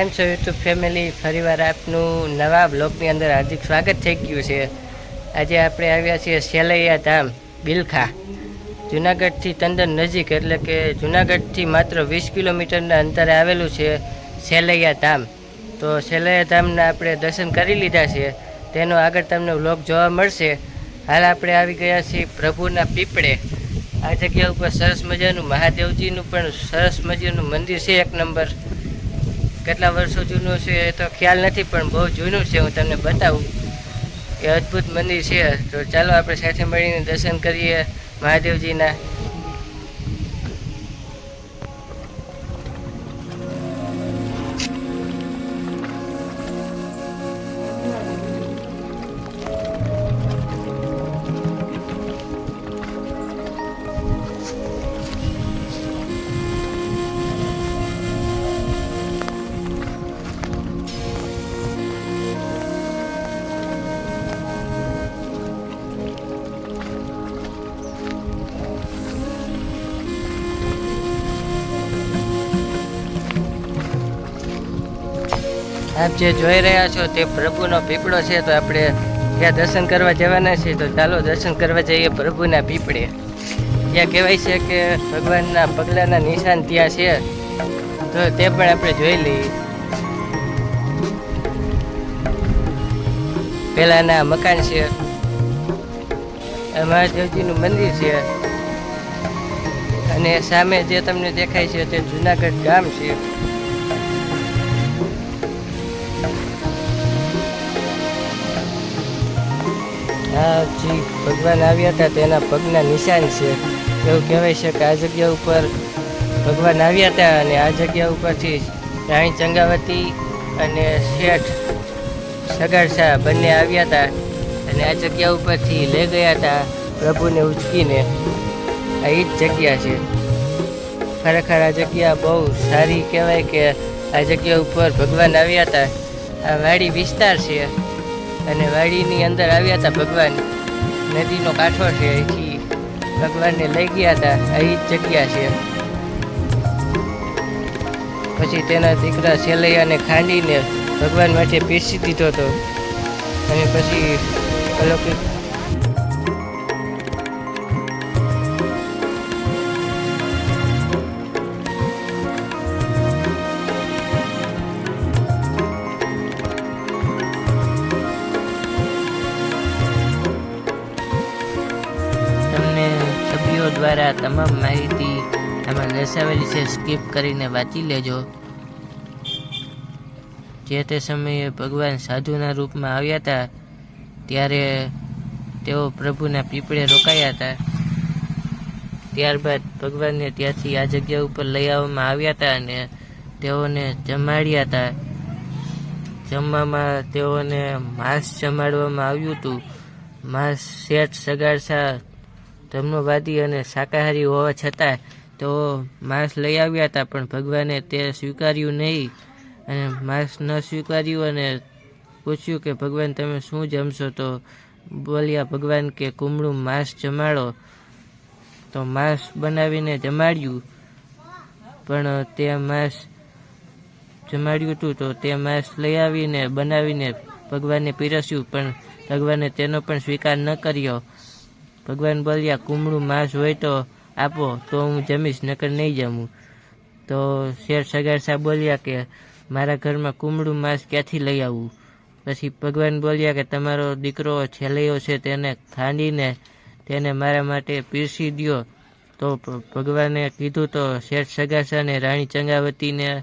કેમ છો YouTube family ફરીવાર આપનું નવા બ્લોગની અંદર હાર્દિક સ્વાગત થઈ ગયું છે. આજે આપણે આવ્યા છીએ સેલૈયા ધામ, બિલખા. જુનાગઢથી તંદન નજીક, એટલે કે જુનાગઢથી માત્ર વીસ કિલોમીટરના અંતરે આવેલું છે સેલૈયા ધામ. તો સેલૈયા ધામના આપણે દર્શન કરી લીધા છે. તેનો આગળ તમને વ્લોગ જોવા મળશે. હાલ આપણે આવી ગયા છીએ પ્રભુના પીપળે. આ જગ્યા ઉપર સરસ મજાનું મહાદેવજીનું પણ સરસ મજાનું મંદિર છે એક નંબર. કેટલા વર્ષો જૂનું છે એ તો ખ્યાલ નથી, પણ બહુ જૂનું છે, હું તમને બતાવું. એ અદ્ભુત મંદિર છે. તો ચાલો આપણે સાથે મળીને દર્શન કરીએ મહાદેવજીના. આપ જે જોઈ રહ્યા છો તે પ્રભુનો પીપળો છે, તો આપણે ત્યાં દર્શન કરવા જવાના છીએ. તો ચાલો દર્શન કરવા જઈએ પ્રભુના પીપળે. ત્યાં કહેવાય છે કે ભગવાનના પગલાના નિશાન ત્યાં છે. તો તે પણ આપણે જોઈ લઈએ. પેલાના મકાન છે. મહાદેવજીનું મંદિર છે. અને સામે જે તમને દેખાય છે તે જુનાગઢ ગામ છે. આ જે ભગવાન આવ્યા હતા તેના પગના નિશાન છે. એવું કહેવાય છે કે આ જગ્યા ઉપર ભગવાન આવ્યા હતા અને આ જગ્યા ઉપરથી રાણી ચંગાવતી અને શેઠ સગાડશા બંને આવ્યા હતા અને આ જગ્યા ઉપરથી લઈ ગયા હતા પ્રભુને ઉચકીને. આ એ જ જગ્યા છે. ખરેખર આ જગ્યા બહુ સારી કહેવાય કે આ જગ્યા ઉપર ભગવાન આવ્યા હતા. આ વાડી વિસ્તાર છે. અને વાડીની અંદર આવ્યા હતા ભગવાન. નદીનો કાંઠો છે અહીંથી. ભગવાનને લઈ ગયા હતા. અહીં જ જગ્યા છે. પછી તેના દીકરા સેલૈયાને ખાંડીને ભગવાન માટે પીસી દીધો હતો. અને પછી અલૌકિક દ્વારા તમામ માહિતી આમાં દર્શાવેલી છે સ્કીપ કરીને વાંચી લેજો. જે તે સમયે ભગવાન સાધુના રૂપમાં આવ્યા હતા, ત્યારે તેઓ પ્રભુના પીપળે રોકાયા હતા. ત્યારબાદ ભગવાનને ત્યાંથી આ જગ્યા ઉપર લઈ આવવામાં આવ્યા હતા અને તેઓને જમાડ્યા હતા. જમવામાં તેઓને માંસ જમાડવામાં આવ્યું હતું. માંસ, શેઠ સગાડસા ધર્મવાદી અને શાકાહારી હોવા છતાં તો માંસ લઈ આવ્યા હતા, પણ ભગવાને તે સ્વીકાર્યું નહીં. અને માંસ ન સ્વીકાર્યું અને પૂછ્યું કે, ભગવાન, તમે શું જમશો? તો બોલ્યા, ભગવાન, કે કુમળું માંસ જમાડો. તો માંસ બનાવીને જમાડ્યું. પણ તે માંસ જમાડ્યું હતું તો તે માંસ લઈ આવીને બનાવીને ભગવાનને પીરસ્યું, પણ ભગવાને તેનો પણ સ્વીકાર ન કર્યો. ભગવાન બોલ્યા, કુમળું માંસ હોય તો આપો, તો હું જમીશ, નકર નહીં જમું. તો શેર સગાર સાહેબ બોલ્યા કે, મારા ઘરમાં કુમળું માંસ ક્યાંથી લઈ આવવું પછી ભગવાન બોલ્યા કે, તમારો દીકરો છેલ્லைયો છે, તેને ખાંડીને તેને મારા માટે પીરસી દ્યો. તો ભગવાને કીધું તો શેઠ સગાસાને રાણી ચંગાવતીને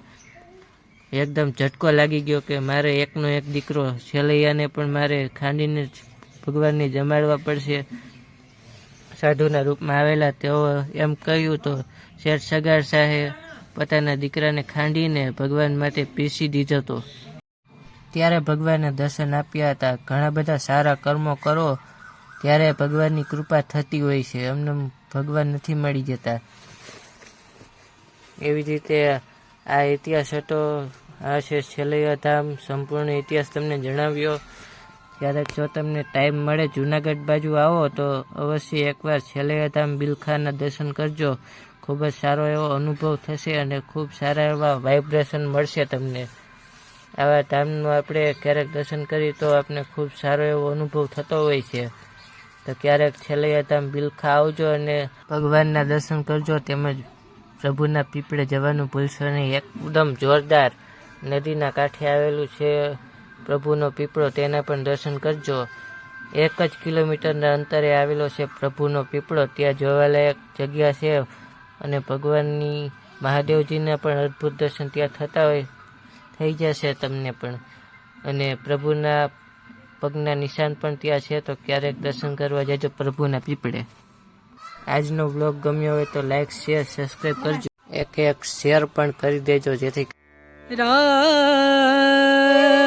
એકદમ ઝટકો લાગી ગયો કે, મારે એકનો એક દીકરો છેલ્લૈયાને પણ મારે ખાંડીને ભગવાનને જમાડવા પડશે. સાધુના રૂપમાં આવેલા, તેઓ એમ કહ્યું તો શેઠ સગાર શાહે પોતાના દીકરાને ખાંડીને ભગવાન માટે પીસી દીધો હતો ત્યારે ભગવાને દર્શન આપ્યા હતા. ઘણા બધા સારા કર્મો કરો, ત્યારે ભગવાનની કૃપા થતી હોય છે. અમને ભગવાન નથી મળી જતા. એવી રીતે આ ઇતિહાસ હતો. આ છે છેલ્લૈયા ધામ સંપૂર્ણ ઇતિહાસ તમને જણાવ્યો. ક્યારેક જો તમને ટાઈમ મળે જુનાગઢ બાજુ આવો, તો અવશ્ય એકવાર છેલ્લેધામ બિલખાના દર્શન કરજો. ખૂબ જ સારો એવો અનુભવ થશે અને ખૂબ સારા એવા વાઇબ્રેશન મળશે તમને. આવા ધામનું આપણે ક્યારેક દર્શન કરીએ તો આપણે ખૂબ સારો એવો અનુભવ થતો હોય છે. તો ક્યારેક છેલ્લેધામ બિલખા આવજો અને ભગવાનના દર્શન કરજો તેમજ પ્રભુના પીપળે જવાનું ભૂલશો નહીં. એકદમ જોરદાર નદીના કાંઠે આવેલું છે પ્રભુનો પીપળો તેના પણ દર્શન કરજો. એક જ કિલોમીટરના અંતરે આવેલો છે પ્રભુનો પીપળો. ત્યાં જોવાલાયક જગ્યા છે અને ભગવાનની મહાદેવજીના પણ અદ્ભુત દર્શન ત્યાં થતા હોય, થઈ જશે તમને પણ. અને પ્રભુના પગના નિશાન પણ ત્યાં છે, તો ક્યારેક દર્શન કરવા જજો પ્રભુના પીપળે. આજનો બ્લોગ ગમ્યો હોય તો લાઈક, શેર સબસ્ક્રાઈબ કરજો. એક એક શેર પણ કરી દેજો જેથી રામ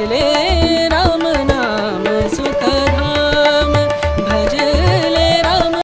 acele